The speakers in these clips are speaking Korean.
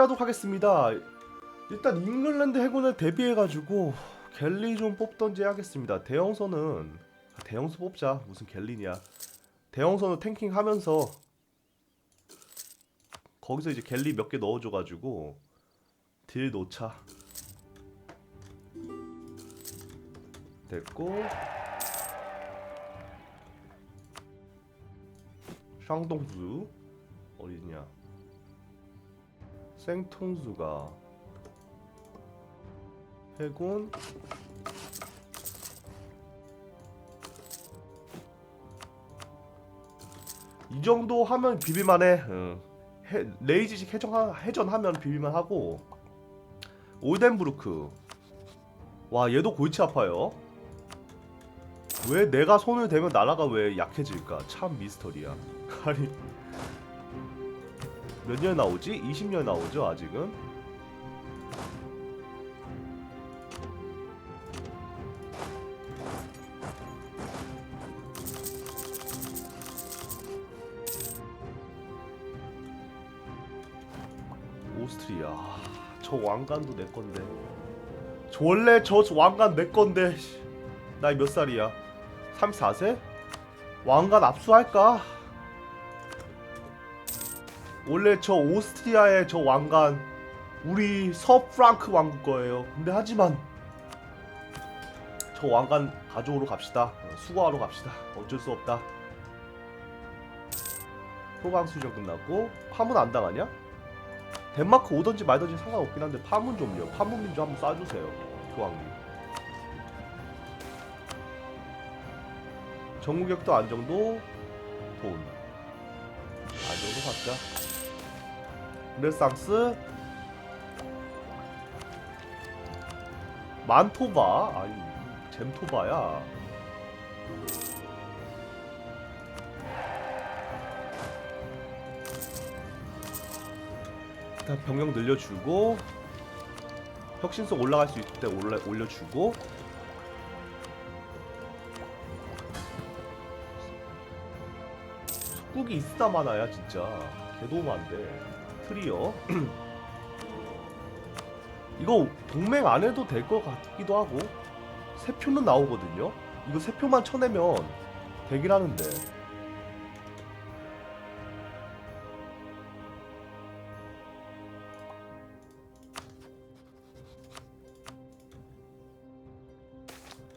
하도록 하겠습니다. 일단 잉글랜드 해군을 대비해가지고 갤리 좀 뽑던지 하겠습니다. 대형선은 아, 대형수 뽑자 무슨 갤리냐. 대형선을 탱킹하면서 거기서 이제 갤리 몇 개 넣어줘가지고 딜 놓자. 됐고 샹동수 어디냐? 생통수가 해군 이 정도 하면 비빌만해. 응. 해, 레이지식 해전 해전하면 비빌만 하고 올덴부르크 와 얘도 골치 아파요. 왜 내가 손을 대면 나라가 왜 약해질까? 참 미스터리야. 아니 몇 년 나오지? 20년 나오죠 아직은? 오스트리아 아, 저 왕관도 내 건데 저 원래 저 왕관 내 건데 나이 몇 살이야? 34세? 왕관 압수할까? 원래 저 오스트리아의 저 왕관 우리 서프랑크 왕국 거예요. 근데 하지만 저 왕관 가져오러 갑시다. 어, 수거하러 갑시다. 어쩔 수 없다. 소방 수정 끝났고 파문 안 당하냐? 덴마크 오던지 말던지 상관없긴 한데 파문 좀요. 파문 민주 한번 쏴주세요. 교황님. 정무격도 안정도 돈. 안정도 받자. 르네상스. 만토바. 아니 잼토바야. 일단 병력 늘려주고 혁신성 올라갈 수 있을 때 올라, 올려주고. 속국이 있으다 마나야 진짜. 개도움 안돼 트리어. 이거 동맹 안 해도 될 것 같기도 하고 세 표는 나오거든요. 이거 세 표만 쳐내면 되긴 하는데.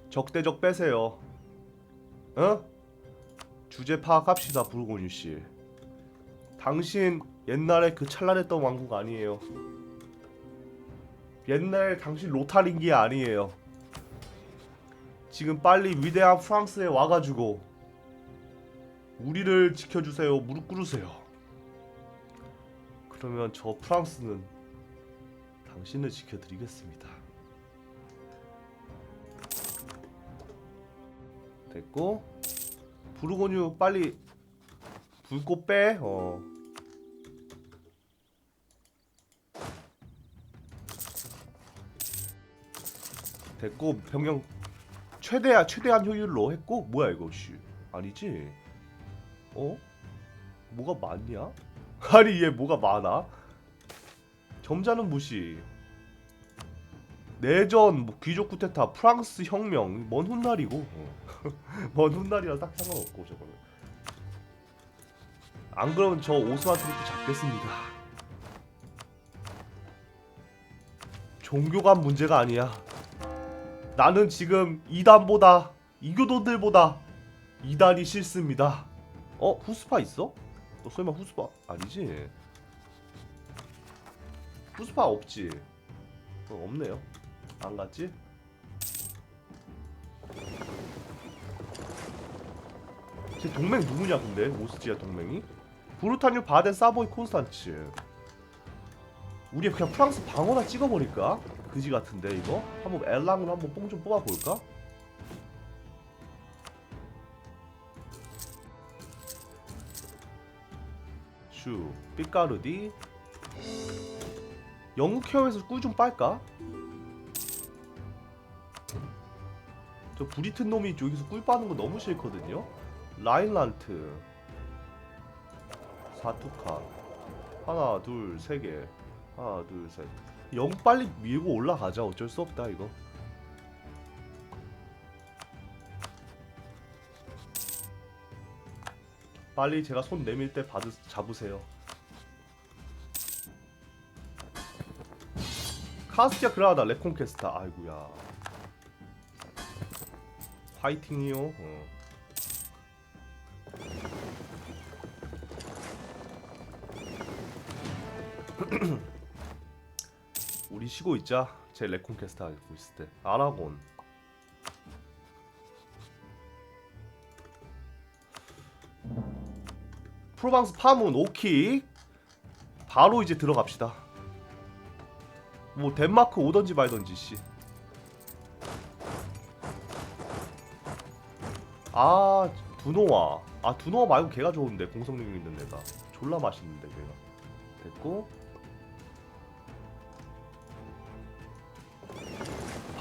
적대적 빼세요. 어? 주제 파악합시다 부르고뉴 씨. 당신 옛날에 그 찬란했던 왕국 아니에요. 옛날 당신 로타링기 아니에요. 지금 빨리 위대한 프랑스에 와가지고 우리를 지켜주세요. 무릎 꿇으세요. 그러면 저 프랑스는 당신을 지켜드리겠습니다. 됐고 부르고뉴 빨리 불꽃 빼. 어. 됐고 병영 최대한 최대한 효율로 했고 뭐야 이거 씨 아니지? 어? 뭐가 많냐? 아니 얘 뭐가 많아? 점자는 무시 내전 뭐 귀족 쿠데타 프랑스 혁명 먼 훗날이고 어. 먼 훗날이라 딱 상관없고 저거는 안 그러면 저 오스만 트로프 잡겠습니다 종교관 문제가 아니야 나는 지금 이단보다 이교도들보다 이단이 싫습니다. 어 후스파 있어? 너 설마 후스파 아니지? 후스파 없지? 어, 없네요. 안 갔지? 제 동맹 누구냐 근데 오스트리아 동맹이? 브루타뉴 바덴 사보이 콘스탄츠 우리 그냥 프랑스 방어나 찍어버릴까? 그지 같은데 이거? 한번 엘랑으로 한번 뽕 좀 뽑아볼까? 슈 삐까르디 영국 케어에서 꿀 좀 빨까? 저 브리튼 놈이 여기서 꿀 빠는 거 너무 싫거든요 라인란트 사투카 하나 둘 세 개 하나 둘셋 영 빨리 밀고 올라가자. 어쩔 수 없다 이거. 빨리 제가 손 내밀 때 받으, 잡으세요. 카스티아 그라나다 레콘캐스타. 아이구야. 화이팅이요. 어. 우리 쉬고 있자. 제 레콘 캐스트 하고 있을 때. 아라곤. 프로방스 파문 오키. 바로 이제 들어갑시다. 뭐 덴마크 오던지 말던지 씨. 아 두노와 아 두노와 말고 걔가 좋은데. 공성력 있는 애가. 졸라 맛있는데 걔가. 됐고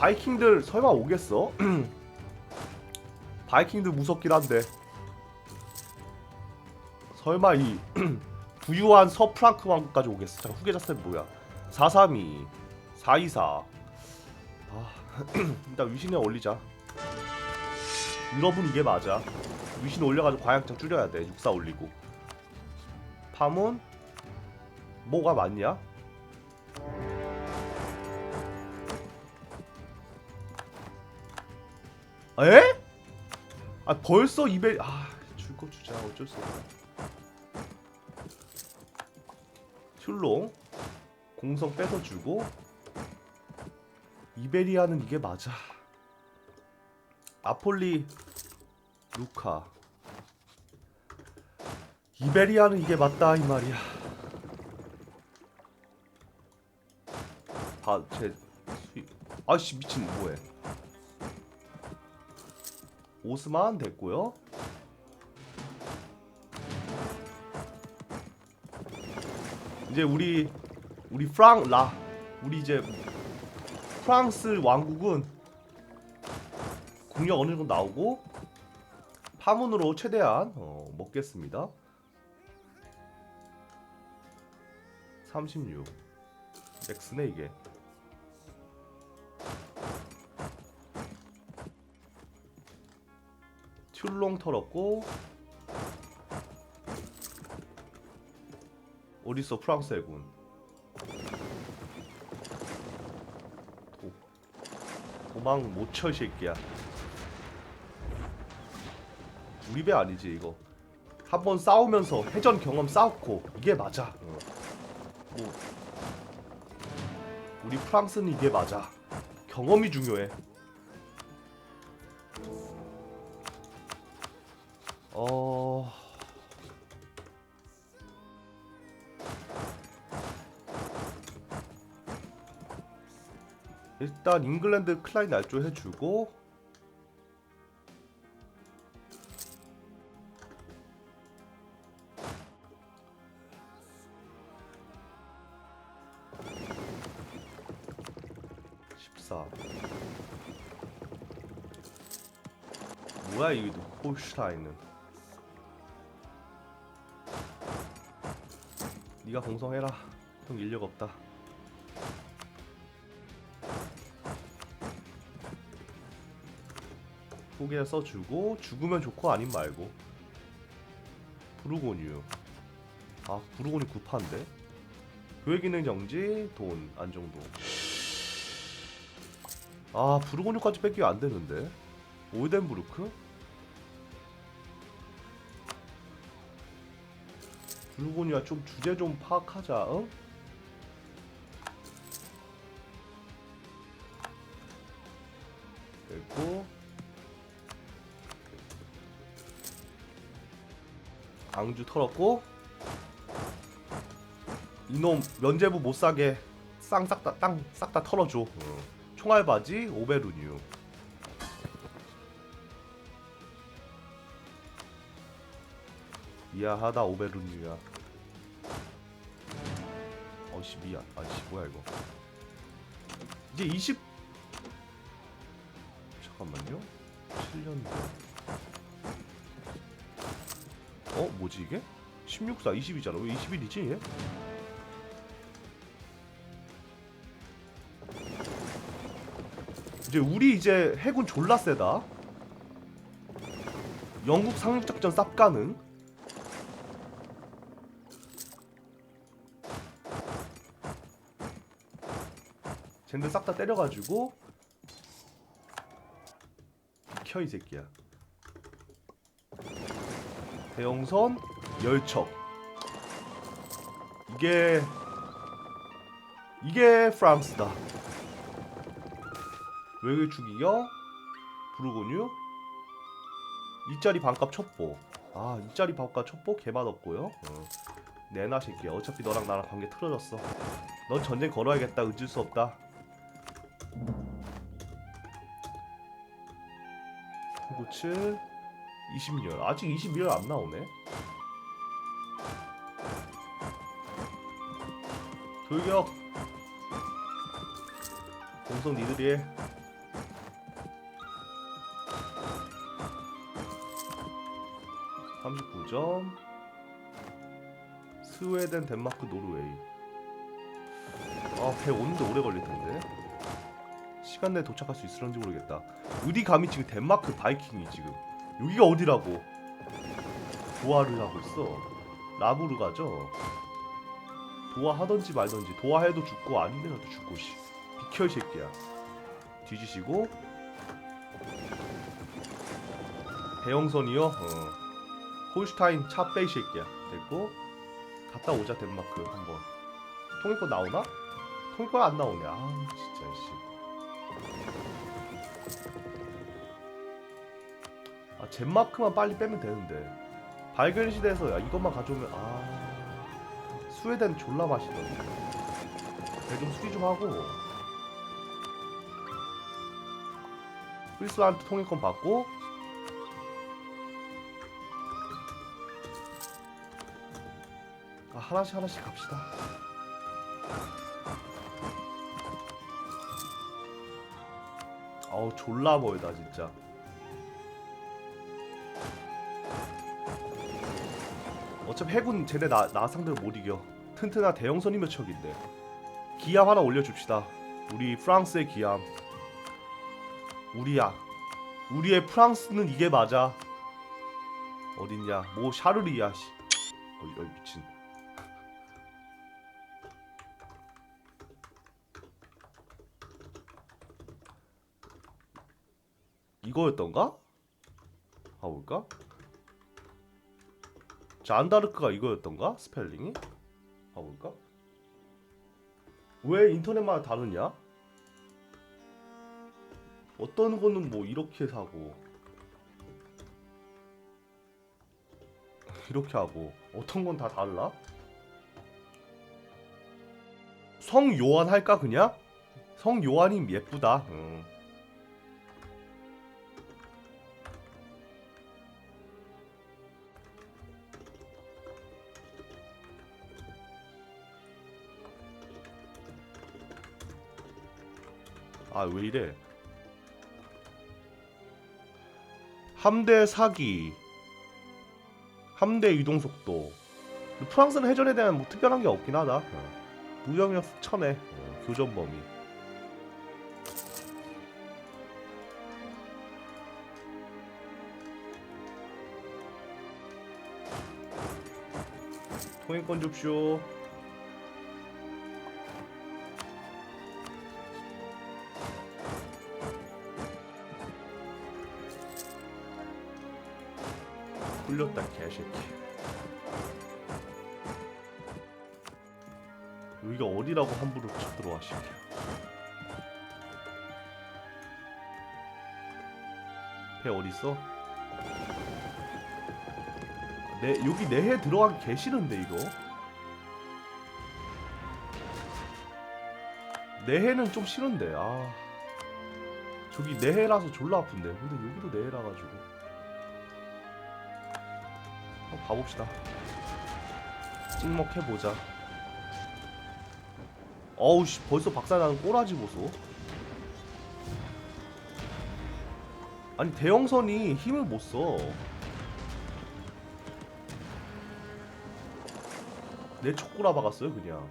바이킹들 설마 오겠어? 바이킹들 무섭긴 한데 설마 이 부유한 서프랑크 왕국까지 오겠어? 잠깐 후계자 스텝 뭐야? 432 424 아, 일단 위신에 올리자 유럽은 이게 맞아 위신 올려가지고 과약장 줄여야 돼 육사 올리고 파문 뭐가 많냐? 에? 아 벌써 입에 아줄 거 주자. 어쩔 수 없다 슐롱 공성 뺏어주고 이베리아는 이게 맞아. 아폴리 루카. 이베리아는 이게 맞다 이 말이야. 아 제 수입 아씨 미친 뭐해 오스만 됐고요. 이제 우리 우리 프랑 라 우리 이제 프랑스 왕국은 국력 어느 정도 나오고 파문으로 최대한 어, 먹겠습니다. 36 맥스네 이게 튤롱 털었고 어딨어 프랑스 해군. 도, 도망 못쳐이 새끼야. 우리 배 아니지 이거. 한번 싸우면서 해전 경험 쌓고 이게 맞아. 어. 뭐 우리 프랑스는 이게 맞아. 경험이 중요해 어. 일단 잉글랜드 클라인 날조 해주고. 십사. 뭐야 이 홀슈타인은 네가 공성해라. 형 인력 없다. 후계 써주고 죽으면 좋고 아님 말고. 부르고뉴 아 부르고뉴 급한데? 교회 기능 정지 돈 안정도. 아 부르고뉴까지 뺏기면 안 되는데? 올덴부르크 부르고뉴야 좀 주제 좀 파악하자 응? 됐고 앙주 털었고 이놈 면제부 못 사게 쌍 싹 다 땅 싹 다 털어줘. 어. 총알 바지 오베루뉴. 미안하다 오베르뉴야. 어씨 미안. 아씨 뭐야 이거. 이제 20 잠깐만요. 7년 어 뭐지 이게? 16사 20이잖아. 왜 21이지 얘? 이제 우리 이제 해군 졸라 세다. 영국 상륙작전 쌉가능. 쟤들 싹 다 때려가지고 켜 이 새끼야. 대형선 열척. 이게 이게 프랑스다. 왜 죽이겨? 부르고뉴 이짜리 반값 첩보 아 이짜리 반값 첩보 개맛 없고요 어. 내놔 새끼야 어차피 너랑 나랑 관계 틀어졌어 넌 전쟁 걸어야겠다 잊을 수 없다 고츠 20년 아직 22년 안 나오네. 돌격. 공성 니들이. 해 점. 스웨덴, 덴마크, 노르웨이. 아 배 오는데 오래 걸릴 텐데 시간 내에 도착할 수 있을런지 모르겠다. 어디 감히 지금 덴마크 바이킹이 지금. 여기가 어디라고? 도하를 하고 있어. 라부르 가죠. 도하 하던지 말던지 도하 해도 죽고 아니면도 죽고 씨. 비켜 이 새끼야. 뒤지시고. 대형선이요? 어. 홀슈타인 차 빼이 새끼야. 됐고. 갔다 오자 덴마크. 한번. 통일권 나오나? 통일권 안 나오네. 아 진짜 씨. 아 젠마크만 빨리 빼면 되는데. 발견 시대에서 야 이것만 가져오면 아 스웨덴 졸라 맛있던데. 배좀 수리 좀 하고. 프리스한테 통일권 받고. 아, 하나씩 하나씩 갑시다. 어우 졸라 멀다 진짜. 어차피 해군 쟤네 나, 나 상대로 못 이겨. 튼튼한 대형선이 몇 척인데. 기함 하나 올려줍시다. 우리 프랑스의 기함. 우리야. 우리의 프랑스는 이게 맞아. 어딨냐? 뭐 샤르리야. 씨. 어이, 어이 미친. 이거였던가? 봐볼까? 잔다르크가 이거였던가? 스펠링이? 봐볼까? 왜 인터넷마다 다르냐? 어떤 거는 뭐 이렇게 사고 이렇게 하고 어떤 건 다 달라? 성 요한 할까 그냥? 성 요한이 예쁘다. 응. 아 왜 이래? 함대 사기, 함대 이동 속도. 프랑스는 해전에 대한 뭐 특별한 게 없긴 하다. 어. 무역력 천에 어, 교전 범위. 통행권 줍쇼. 굴렸다 개새끼. 여기가 어디라고 함부로 쳐 들어와 새끼야. 배 어딨어? 내 여기 내해 들어가기 개 싫은데 이거? 내해는 좀 싫은데 아. 저기 내해라서 졸라 아픈데. 근데 여기도 내해라 가지고 한번 가봅시다. 찍먹해보자. 어우 씨 벌써 박살나는 꼬라지 보소. 아니 대형선이 힘을 못 써. 내 촉구라 박았어요 그냥.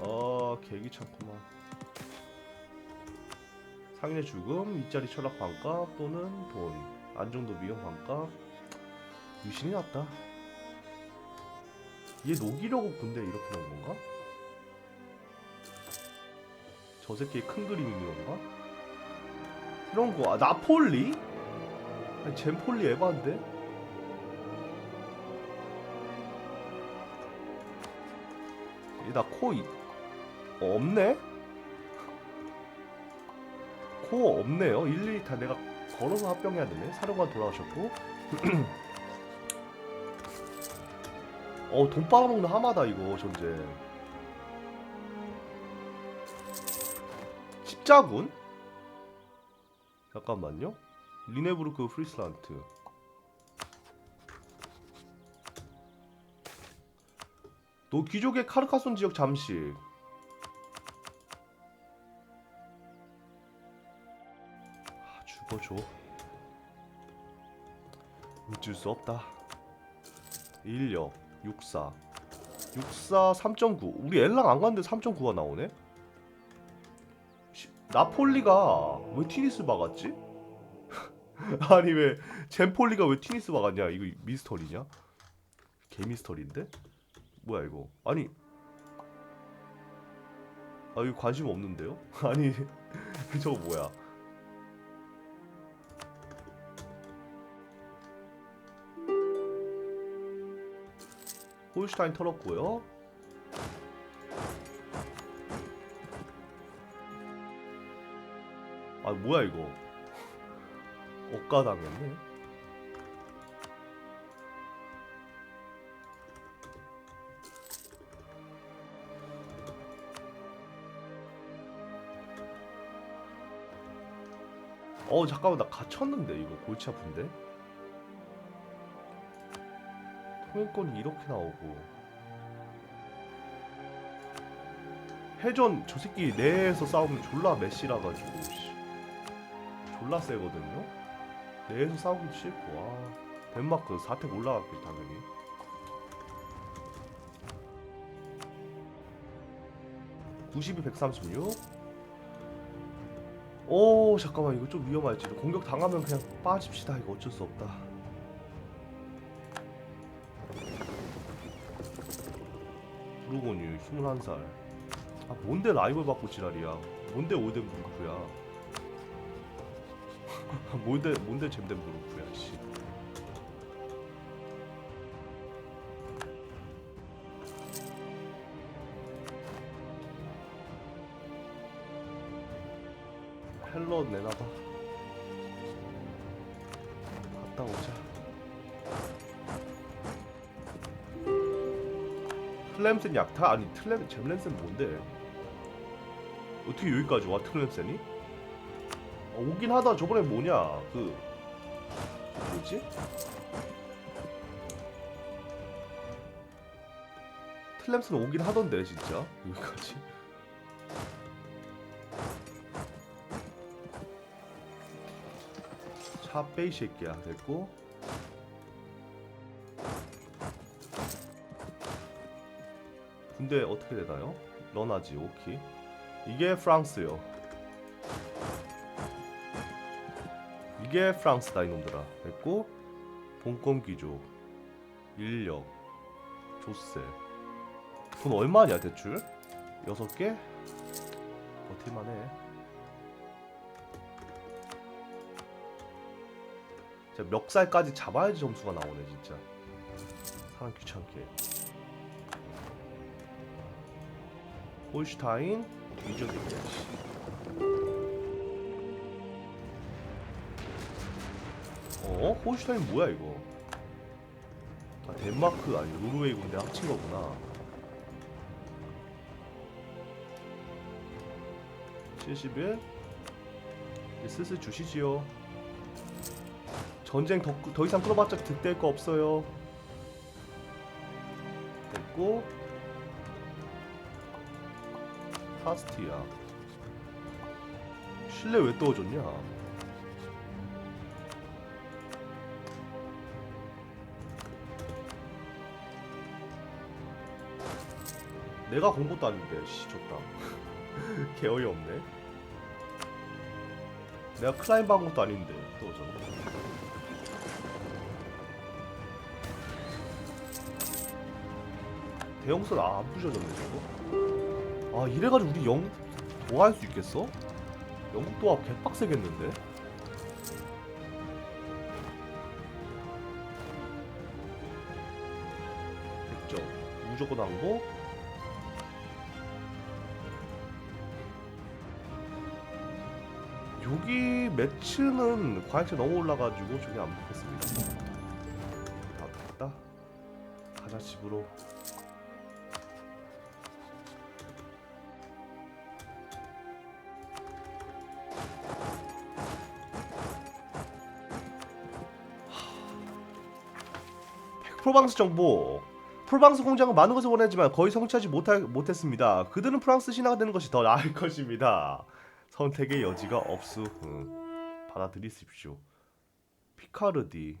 아 개귀찮구만. 상인의 죽음, 이짜리 철학 반값 또는 돈, 안정도 비용 반값. 유신이 낫다. 얘 녹이려고 근데 이렇게 넣은 건가? 저 새끼의 큰 그림 있는 건가? 이런 거, 아, 나폴리? 아니, 젠폴리 에반데? 나코 어, 없네? 코 없네요. 일일이 다 내가 걸어서 합병해야 되네. 사령관 돌아가셨고. 어, 돈 빨아먹는 하마다 이거 전제. 십자군? 잠깐만요. 리네부르크 프리슬란트. 노 귀족의 카르카손 지역 잠식. 아, 죽어줘. 믿을 수 없다. 인력 64. 64 3.9. 우리 엘랑 안 갔는데 3.9가 나오네. 시- 나폴리가 왜 티니스 막았지? 아니 왜 젠폴리가 왜 티니스 막았냐? 이거 미스터리냐? 개미스터리인데? 뭐야 이거? 아니 아 이거 관심 없는데요? 아니 저거 뭐야? 홀슈타인 털었고요. 아 뭐야 이거? 억가 당했네. 어 잠깐만 나 갇혔는데 이거 골치 아픈데 통행권이 이렇게 나오고. 회전 저 새끼 내에서 싸우면 졸라 메시라 가지고 씨. 졸라 세거든요? 내에서 싸우기도 싫고 와 덴마크 사택 올라갔겠지 당연히. (92) 136오 잠깐만. 이거 좀 위험할지 공격 당하면 그냥 빠집시다. 이거 어쩔 수 없다 브루고뉴 21살. 아 뭔데 라이벌 받고 지랄이야? 뭔데 올덴 브루크야? 뭔데 뭔데 잼덴 브루크야 씨. 헬로 내놔봐. 갔다 오자 틀렘센 약타? 아니 틀렘 잼렌센 뭔데 어떻게 여기까지 와 틀렘센이? 어, 오긴 하다 저번에 뭐냐 그 뭐지? 틀렘센 오긴 하던데 진짜 여기까지 차 빼이 새끼야 됐고 군대 어떻게 되나요? 런하지 오케이 이게 프랑스요. 이게 프랑스다 이놈들아. 봉건 귀족 인력 조세. 돈 얼마냐 대출? 여섯 개? 버틸만 해. 진짜 멱살까지 잡아야지 점수가 나오네 진짜. 사람 귀찮게 홀슈타인 씨. 어? 홀슈타인 뭐야 이거? 아 덴마크 아니 노르웨이 군대 합친 거구나. 71 이제 슬슬 주시지요. 전쟁 더, 더 이상 끌어봤자 득될 거 없어요. 됐고 파스티아 실내 왜 떠워줬냐? 내가 공부도 아닌데 씨 좋다. 개 어이없네. 내가 클라임 박은 것도 아닌데 또 저거 대형선 아, 안 부셔졌네 저거 아 이래가지고 우리 영국 도할 수 있겠어? 영국 도합 개빡세겠는데? 됐죠 무조건 항복 여기 매치는 과액체 너무 올라가지고 저게 안 먹겠습니다. 다 됐다. 가자 집으로. 프로방스 정보. 프로방스 공장은 많은 것을 원했지만 거의 성취하지 못하, 못했습니다. 그들은 프랑스 신화가 되는 것이 더 나을 것입니다. 선택의 여지가 없수. 음, 받아들이십시오. 피카르디.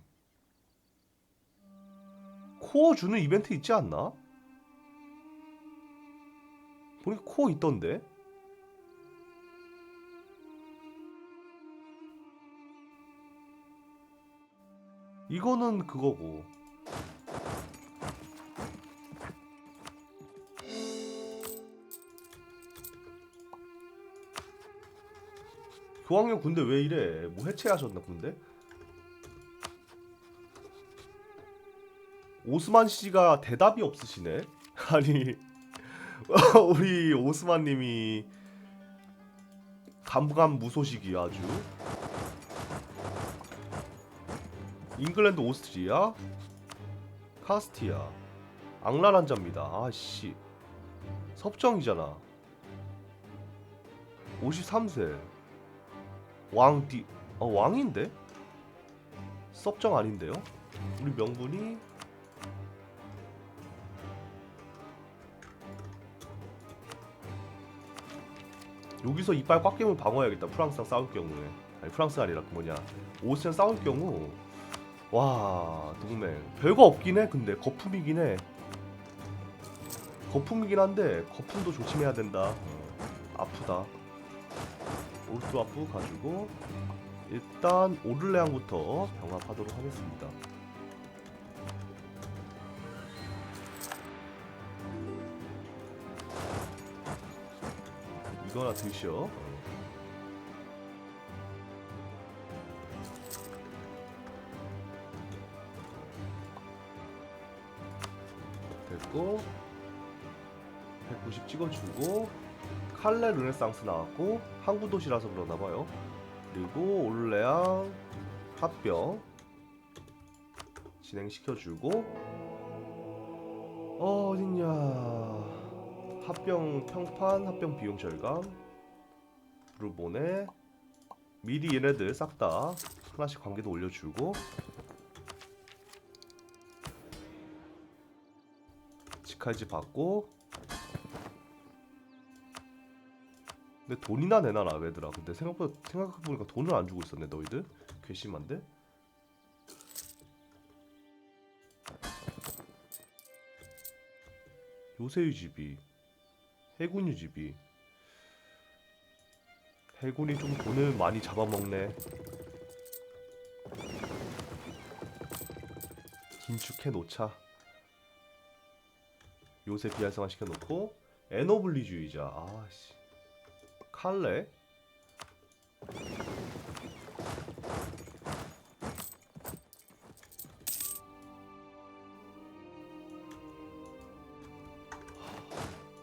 코어 주는 이벤트 있지 않나? 보니까 코어 있던데. 이거는 그거고. 교황령 군대 왜 이래? 뭐 해체하셨나 군대? 오스만 씨가 대답이 없으시네. 아니 우리 오스만 님이 감감 무소식이 아주. 잉글랜드 오스트리아 카스티아 앙라란자입니다. 아씨 섭정이잖아. 53세 왕디 어 왕인데? 섭정 아닌데요? 우리 명분이? 여기서 이빨 꽉 깨면 방어해야겠다. 프랑스랑 싸울 경우에. 아니 프랑스가 아니라 그 뭐냐. 오스랑 싸울 경우. 와 동맹. 별거 없긴 해 근데. 거품이긴 해. 거품이긴 한데 거품도 조심해야 된다. 어, 아프다 오르트와프 가지고 일단 오를레앙부터 병합하도록 하겠습니다. 이거나 드셔. 됐고 190 찍어주고 칼레 르네상스 나왔고 항구 도시라서 그러나 봐요. 그리고 올레앙 합병 진행시켜주고 어 어딨냐. 합병 평판 합병 비용 절감. 를 보내 미리 얘네들 싹 다 하나씩 관계도 올려주고. 직할지 받고 근데 돈이나 내놔라 얘들아 근데 생각보다 생각해보니까 돈을 안 주고 있었네 너희들? 괘씸한데? 요새 유지비 해군 유지비 해군이 좀 돈을 많이 잡아먹네. 긴축해 놓자. 요새 비활성화 시켜놓고 에너블리주의자. 아씨 칼레?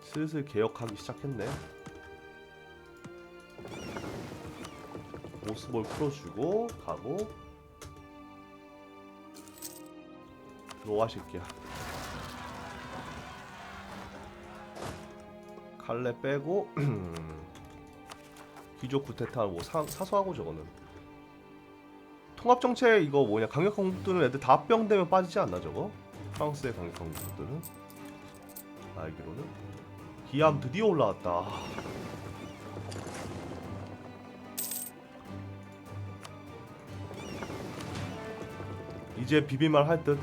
슬슬 개혁하기 시작했네. 오스볼 풀어주고 가고. 새끼야. 칼레 빼고 귀족 구테타 뭐 사, 사소하고 저거는. 통합 정책 이거 뭐냐 강력 강국들은 애들 다 병되면 빠지지 않나 저거? 프랑스의 강력 강국들은? 알기로는? 기암 드디어 올라왔다. 이제 비빌만 할듯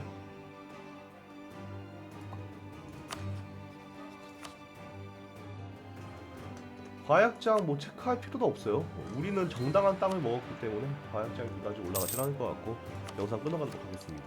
과약장 뭐 체크할 필요도 없어요. 우리는 정당한 땅을 먹었기 때문에 과약장이 그다지 올라가진 않을 것 같고 영상 끊어가도록 하겠습니다.